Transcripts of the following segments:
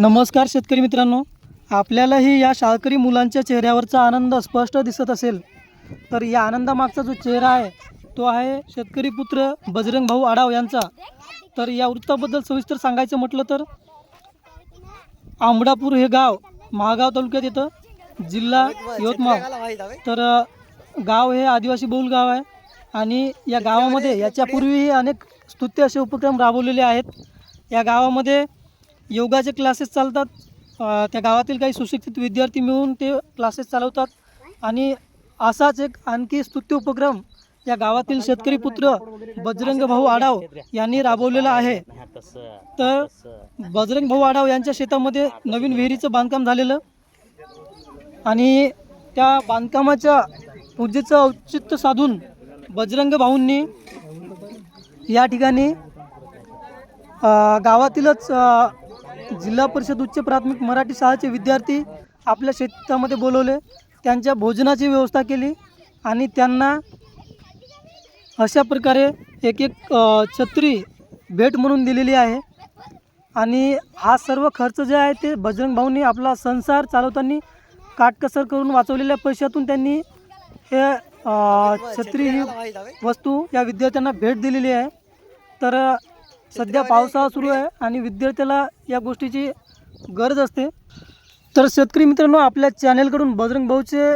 नमस्कार शेतकरी मित्रांनो. आपल्यालाही या शाळकरी मुलांच्या चेहऱ्यावरचा आनंद स्पष्ट दिसत असेल. तर या आनंदामागचा जो चेहरा आहे तो आहे शेतकरी पुत्र बजरंग भाऊ आढाव यांचा. तर या वृत्ताबद्दल सविस्तर सांगायचं म्हटलं तर आंबडापूर हे गाव महागाव तालुक्यात येतं. जिल्हा यवतमाळ. तर गाव हे आदिवासी बहुल गाव आहे. आणि या गावामध्ये याच्यापूर्वीही अनेक स्तुत्य असे उपक्रम राबवलेले आहेत. या गावामध्ये योगाचे क्लासेस चालतात. त्या गावातील काही सुशिक्षित विद्यार्थी मिळून ते क्लासेस चालवतात. आणि असाच एक आणखी स्तुत्य उपक्रम या गावातील शेतकरी पुत्र बजरंग भाऊ आढाव यांनी राबवलेला आहे. तर बजरंग भाऊ आढाव यांच्या शेतामध्ये नवीन विहिरीचं बांधकाम झालेलं आणि त्या बांधकामाच्या पूजेचं औचित्य साधून बजरंग भाऊंनी या ठिकाणी गावातीलच जिल्हा परिषद उच्च प्राथमिक मराठी शाळेचे विद्यार्थी आपल्या शेतामध्ये बोलवले. त्यांच्या भोजनाची व्यवस्था केली आणि त्यांना अशा प्रकारे एक एक छत्री भेट म्हणून दिलेली आहे. आणि हा सर्व खर्च जे आहे ते बजरंग भाऊंनी आपला संसार चालवताना काटकसर करून वाचवलेल्या पैशातून त्यांनी हे छत्री ही वस्तू या विद्यार्थ्यांना भेट दिलेली आहे. तर सध्या पावसाळा सुरू आहे आणि विद्यार्थ्याला या गोष्टीची गरज असते. तर शेतकरी मित्रांनो आपल्या चॅनेलकडून बजरंग भाऊचे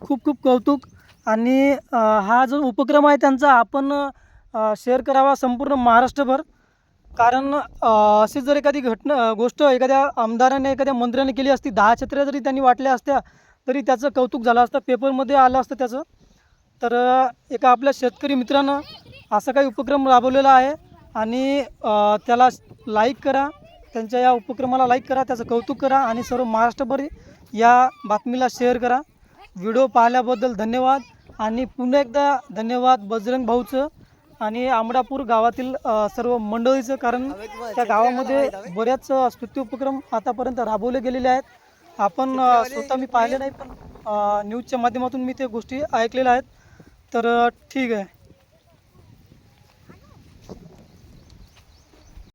खूप खूप कौतुक आणि हा जो उपक्रम आहे त्यांचा आपण शेअर करावा संपूर्ण महाराष्ट्रभर. कारण अशी जर एखादी घटना गोष्ट एखाद्या आमदाराने एखाद्या मंत्र्याने केली असती दहा छत्र्या जरी त्यांनी वाटल्या असत्या तरी त्याचं कौतुक झालं असतं पेपरमध्ये आलं असतं त्याचं. तर एका आपल्या शेतकरी मित्रानं असा काही उपक्रम राबवलेला आहे. आणि त्याला लाईक करा त्यांच्या या उपक्रमाला लाईक करा त्याचं कौतुक करा आणि सर्व महाराष्ट्रभर या बातमीला शेअर करा. व्हिडिओ पाहिल्याबद्दल धन्यवाद आणि पुन्हा एकदा धन्यवाद बजरंग भाऊचं आणि आमडापूर गावातील सर्व मंडळीचं कारण त्या गावामध्ये बऱ्याच अ, स्तुत्य उपक्रम आतापर्यंत राबवले गेलेले आहेत. आपण स्वतः मी पाहिले नाही पण न्यूजच्या माध्यमातून मी ते गोष्टी ऐकलेल्या आहेत. तर ठीक आहे.